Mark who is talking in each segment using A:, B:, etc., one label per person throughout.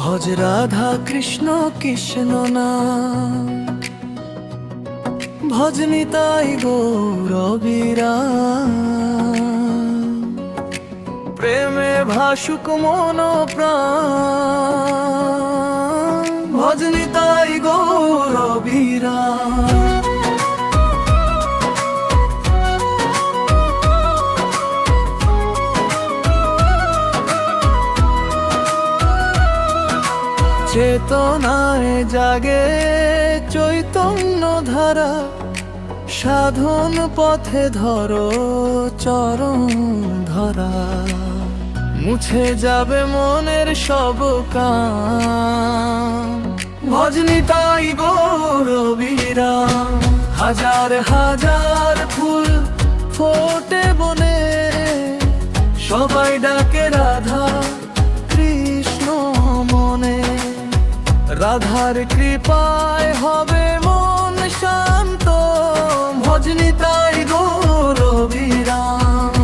A: ভজ রাধা কৃষ্ণ কৃষ্ণ না ভজ নিতাই গৌরবীরা প্রেমে ভাসুক মন প্রাণ। ভজ নিতাই গৌরবীরা চেতনায় জাগে চৈতন্য ধারা। সাধন পথে ধরো চরণ ধরা। মুছে যাবে মনের সব কাম। তাই গৌরবীরা হাজার হাজার ফুল ফোটে বনে। সবাই ডাকে রাধা। রাধার কৃপায় হবে মন শান্ত, ভজনি তাই গৌরবীরাম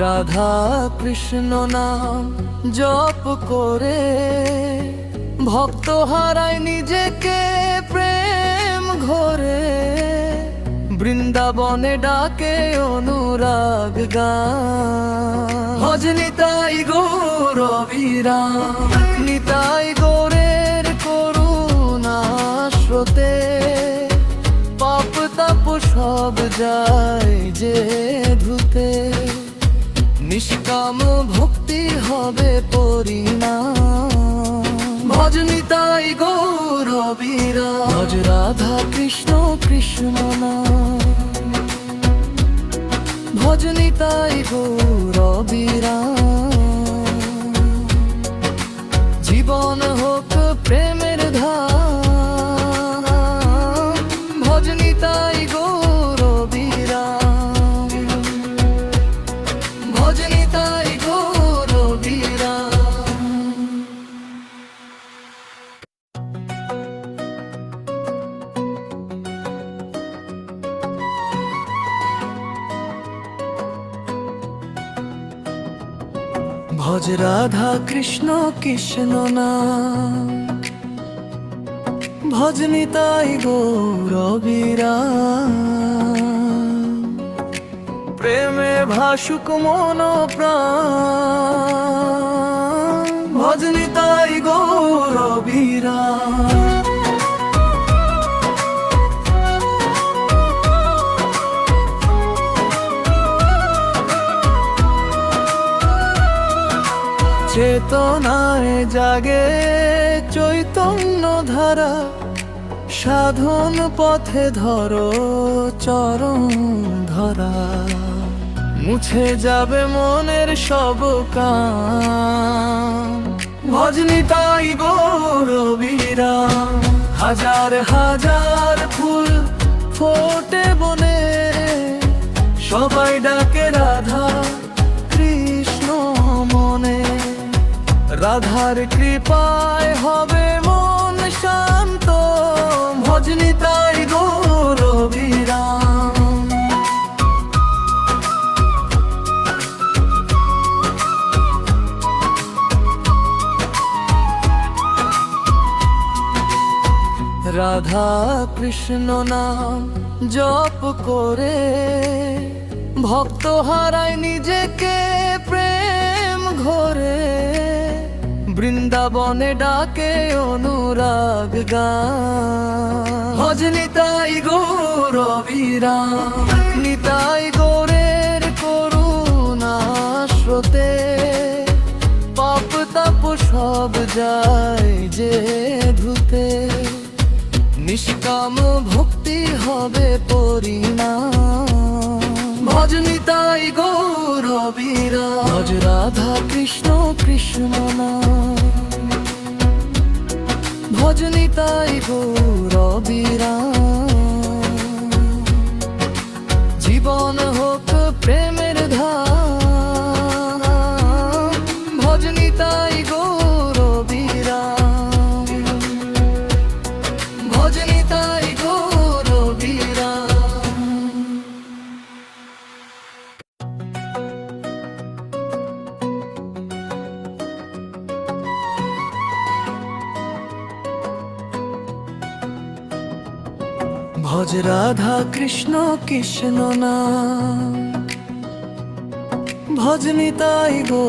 A: রাধা কৃষ্ণ নাম জপ করে ভক্ত হারায় নিজেকে প্রেম ঘরে। বৃন্দাবনে ডাকে অনুরাগ গান। ভজ নিতাই গৌরবীরা নিতাই গোরের করুণা স্রোতে। পাপ তাপ সব যায় যে ধুতে। নিষ্কাম ভক্তি হবে পরিণাম। ভজনিতাই গৌরবীরা ভজ রাধা কৃষ্ণ কৃষ্ণ নাম। ভজনিতাই রবিরা জীবন হোক প্রেমের ধাম ভজ রাধা কৃষ্ণ কৃষ্ণ নাম ভজনিতাই গৌরবীরা প্রেমে ভাসুক মন প্রাণ। ভজনিতাই গৌরবীরা চেতনায় জাগে চৈতন্য ধারা। সাধন পথে ধরো চরম ধরা। মুছে যাবে মনের সব কাম। তাই গৌরবীরা হাজার হাজার ফুল ফোটে বনে। সবাই ডাকে রাধা। রাধার কৃপায় হবে মন শান্ত, ভজনি তাই গৌরবীরাম রাধা কৃষ্ণ নাম জপ করে ভক্ত হারায় নিজেকে প্রেম ঘরে। বৃন্দাবনে ডাকে অনুরাগ গান। ভজ নিতাই গৌরবীরা নিতাই গোরের করুণা স্রোতে। পাপ তাপ সব যায় যে ধুতে। নিষ্কাম ভক্তি হবে পরিণাম। ভজনিতাই ভজ রাধা কৃষ্ণ কৃষ্ণ নাম। ভজনিতাই রবিরা জীবন হোক প্রেমের ভজ রাধা কৃষ্ণ কৃষ্ণ না ভজ নিতাই গো